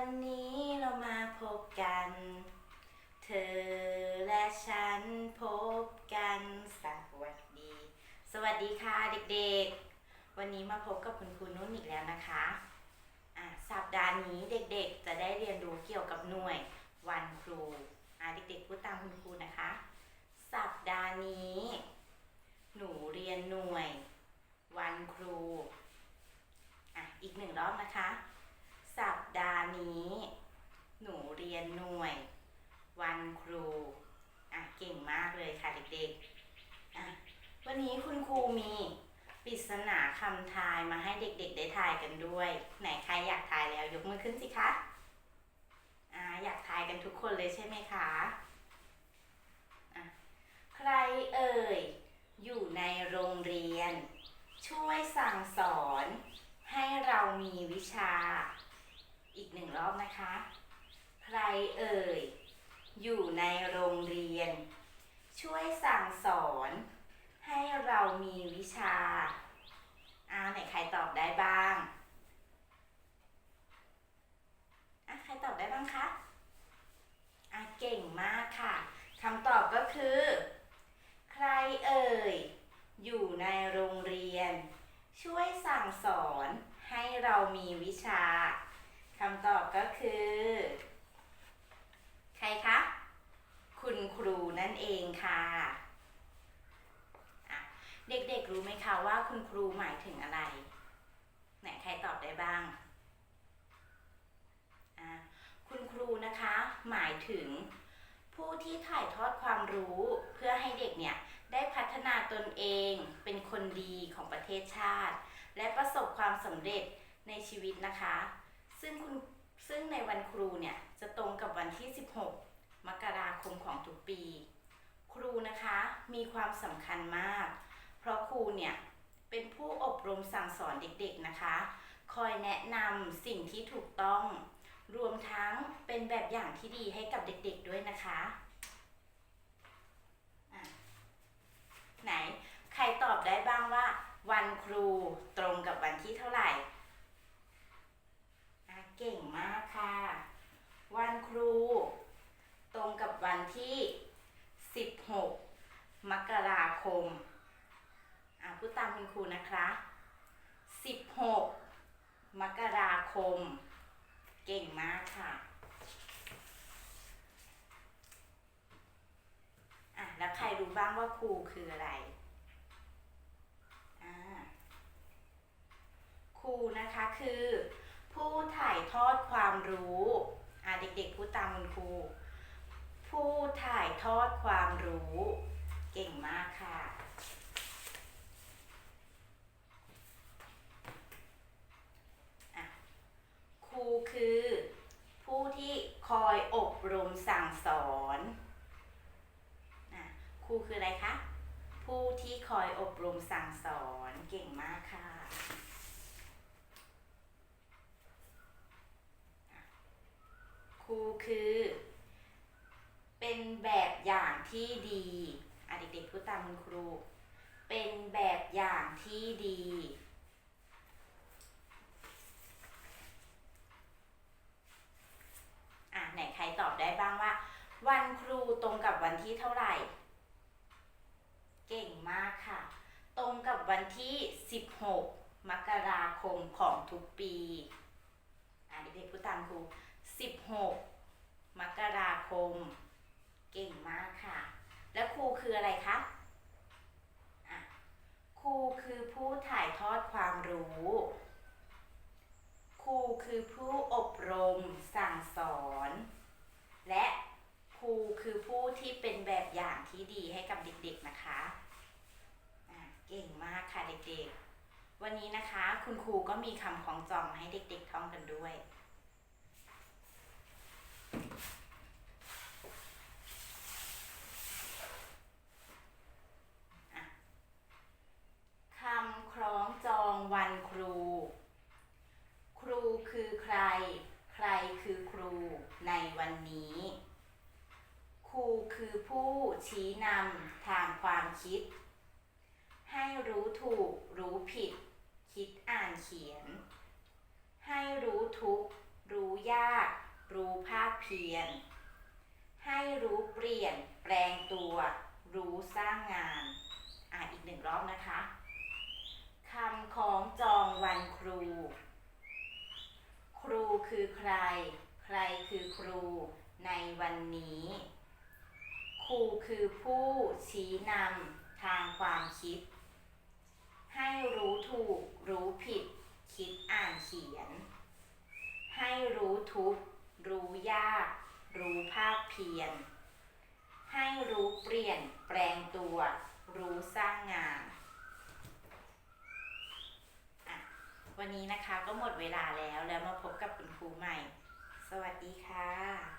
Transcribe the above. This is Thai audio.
วันนี้เรามาพบกัน เธอและฉันพบกันสวัสดี สวัสดีค่ะเด็กๆ วันนี้มาพบกับคุณครูนุ่นอีกแล้วนะคะอะสัปดาห์นี้เด็กๆ จะได้เรียนรู้เกี่ยวกับหน่วยวันครูอะเด็กๆพูดตามคุณครูนะคะ สัปดาห์นี้ หนูเรียนหน่วย วันครูอะอีกหนึ่งรอบนะคะ ดาห์นี้ หนูเรียนหน่วย วันครูอะเก่งมากเลยค่ะเด็กๆอะวันนี้คุณครูมีปริศนาคำทายมาให้เด็กๆ ได้ทายกันด้วย ไหนใครอยากทายแล้วยกมือขึ้นสิคะอ่าอยากทายกันทุกคนเลยใช่ไหมคะอะใครเอ่ย อยู่ในโรงเรียน ช่วยสั่งสอน ให้เรามีวิชา อีกหนึ่งรอบนะคะ ใครเอ่ย อยู่ในโรงเรียน ช่วยสั่งสอน ให้เรามีวิชาอ้าวไหนใครตอบได้บ้างอะใครตอบได้บ้างคะอะเก่งมากค่ะคำตอบก็คือ ใครเอ่ย อยู่ในโรงเรียน ช่วยสั่งสอนให้เรามีวิชาคำตอบก็คือ ใครคะ คุณครู นั่นเองค่ะเด็กๆรู้ไหมคะว่าคุณครูหมายถึงอะไร ไหนใครตอบได้บ้าง คุณครูนะคะหมายถึงผู้ที่ถ่ายทอดความรู้เพื่อให้เด็กเนี่ยได้พัฒนาตนเองเป็นคนดีของประเทศชาติ และประสบความสำเร็จในชีวิตนะคะ ซึ่งคุณซึ่งในวันครูเนี่ยจะตรงกับวันที่ 16 มกราคมของทุกปี ครูนะคะมีความสำคัญมาก เพราะครูเนี่ยเป็นผู้อบรมสั่งสอนเด็กๆนะคะ คอยแนะนำสิ่งที่ถูกต้อง รวมทั้งเป็นแบบอย่างที่ดีให้กับเด็กๆด้วยนะคะอะไหน ใครตอบได้บ้างว่า วันครูตรงกับวันที่เท่าไหร่อะเก่งมากค่ะ วันครู ตรงกับวันที่ 16 มกราค มอะพูดตามคุณครูนะคะ 16 มกราคม เก่งมากค่ะอะ แล้วใครรู้บ้างว่าครูคืออะไรอ่าครูนะคะคือ ผู้ถ่ายทอดความรู้อะเด็กๆพูดตามคุณครูผู้ถ่ายทอดความรู้ เก่งมากค่ะ ครูคือผู้ที่คอยอบรมสั่งสอนครูคืออะไรคะ ผู้ที่คอยอบรมสั่งสอนเก่งมากค่ะครูคือ เป็นแบบอย่างที่ดี อะเด็กๆพูดตามคุณครู เป็นแบบอย่างที่ดี อะไหนใครตอบได้บ้างว่า วันครูตรงกับวันที่เท่าไหร่ เก่งมากค่ะ ตรงกับวันที่ 16 มกราคมของทุกปี อะเด็กๆพูดตามครู 16 มกราคม เก่งมากค่ะ แล้วครูคืออะไรคะครูคือผู้ถ่ายทอดความรู้ ครูคือผู้อบรมสั่งสอน และครูคือผู้ที่เป็นแบบอย่างที่ดีให้กับเด็กๆนะคะะเก่งมากค่ะเด็กๆ วันนี้นะคะ คุณครูก็มีคำของจองมาให้เด็กๆท่องกันด้วย คำคล้องจองวันครู ครูคือใคร ใครคือครูในวันนี้ ครูคือผู้ ชี้นำทางความคิด ให้รู้ถูกรู้ผิด คิดอ่านเขียน ให้รู้ทุกรู้ยาก รู้ภาคเพียรให้รู้เปลี่ยน แปลงตัว รู้สร้างงาน อะอีกหนึ่งรอบนะคะคำของจองวันครู ครูคือใคร ใครคือครูในวันนี้ ครูคือผู้ชี้นำทางความคิด ให้รู้ถูก รู้ผิด คิดอ่านเขียน ให้รู้ทุกรู้ยาก รู้ภาคเพียรให้รู้เปลี่ยนแปลงตัว รู้สร้างงาน วันนี้นะคะก็หมดเวลาแล้วแล้วมาพบกับคุณครูใหม่ สวัสดีค่ะ